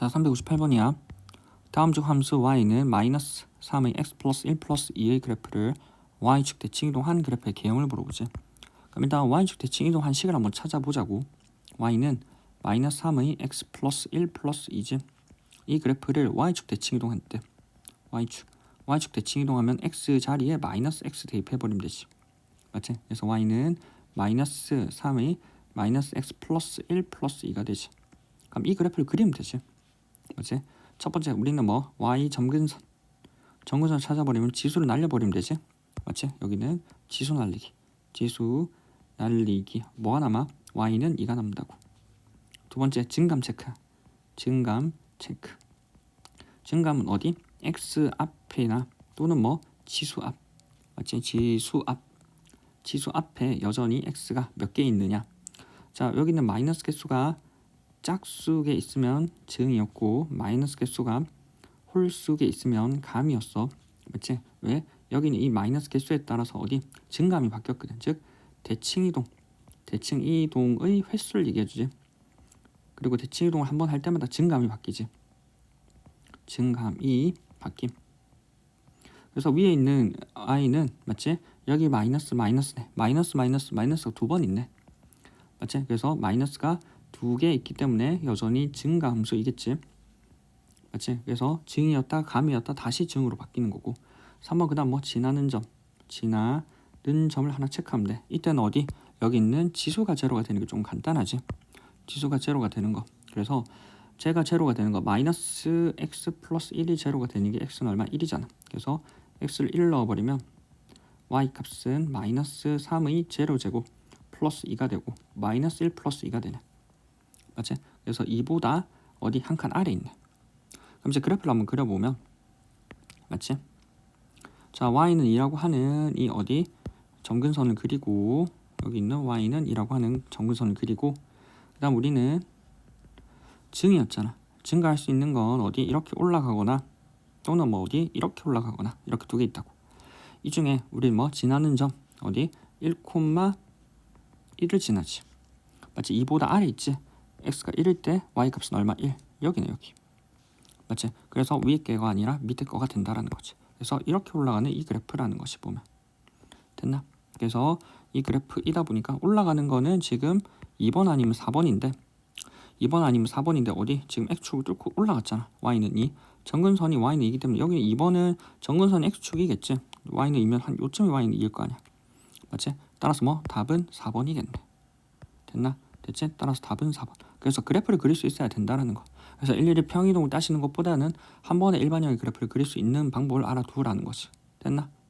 자, 358번이야. 다음 중 함수 y는 마이너스 3의 x 플러스 1 플러스 2의 그래프를 y축 대칭 이동한 그래프의 개형을 물어보지. 그럼 일단 y축 대칭 이동한 식을 한번 찾아보자고. y는 마이너스 3의 x 플러스 1 플러스 2지. 이 그래프를 y축 대칭 이동했대. y축. y축 대칭 이동하면 x 자리에 마이너스 x 대입해버리면 되지. 맞지? 그래서 y는 마이너스 3의 마이너스 x 플러스 1 플러스 2가 되지. 그럼 이 그래프를 그리면 되지. 맞지? 첫 번째 우리는 뭐 y 점근선 점근선 찾아버리면 지수를 날려버리면 되지. 맞지? 여기는 지수 날리기. 지수 날리기. 뭐가 남아? y는 2가 남는다고. 두 번째 증감 체크. 증감 체크. 증감은 어디? x 앞이나 또는 뭐 지수 앞. 맞지? 지수 앞. 지수 앞에 여전히 x가 몇 개 있느냐? 자, 여기는 마이너스 개수가 짝수에 있으면 증이었고 마이너스 개수가 홀수에 있으면 감이었어. 맞지? 왜? 여기는 이 마이너스 개수에 따라서 어디 증감이 바뀌었거든. 즉 대칭 이동, 대칭 이동의 횟수를 얘기해 주지. 그리고 대칭 이동을 한 번 할 때마다 증감이 바뀌지. 증감이 바뀜. 그래서 위에 있는 i는 맞지? 여기 마이너스 마이너스네. 마이너스 마이너스 마이너스가 두 번 있네. 맞지? 그래서 마이너스가 두 개 있기 때문에 여전히 증가 함수이겠지. 맞지? 그래서 증이었다 감이었다 다시 증으로 바뀌는 거고 3번 그 다음 뭐 지나는 점 지나는 점을 하나 체크하면 돼. 이때는 어디? 여기 있는 지수가 제로가 되는 게 좀 간단하지. 지수가 제로가 되는 거. 그래서 제가 제로가 되는 거 마이너스 x 플러스 1이 제로가 되는 게 x는 얼마? 1이잖아. 그래서 x를 1 넣어버리면 y 값은 마이너스 3의 제로 제곱 플러스 2가 되고 마이너스 1 플러스 2가 되네. 맞지? 그래서 2보다 어디 한 칸 아래 있네. 그럼 이제 그래프를 한번 그려보면 맞지? 자 y는 2라고 하는 이 어디 점근선을 그리고 여기 있는 y는 2라고 하는 점근선을 그리고 그 다음 우리는 증이었잖아. 증가할 수 있는 건 어디 이렇게 올라가거나 또는 뭐 어디 이렇게 올라가거나 이렇게 두 개 있다고. 이 중에 우리 뭐 지나는 점 어디 1,1을 지나지. 맞지? 2보다 아래 있지. X가 1일 때 y 값은 얼마? 1. 여기네 여기. 맞지? 그래서 위에 개가 아니라 밑에 거가 된다라는 거지. 그래서 이렇게 올라가는 이 그래프라는 것이 보면 됐나? 그래서 이 그래프이다 보니까 올라가는 거는 지금 2번 아니면 4번인데 2번 아니면 4번인데 어디? 지금 x축을 뚫고 올라갔잖아. y는 2. 정근선이 y는 2이기 때문에 여기 2번은 정근선이 x축이겠지. y는 2면 한 요쯤에 y는 2일 거 아니야. 맞지? 따라서 뭐 답은 4번이겠네. 됐나? 됐지? 따라서 답은 4번. 그래서 그래프를 그릴 수 있어야 된다라는 거. 그래서 일일이 평이동을 따시는 것보다는 한 번에 일반형의 그래프를 그릴 수 있는 방법을 알아두라는 거지. 됐나?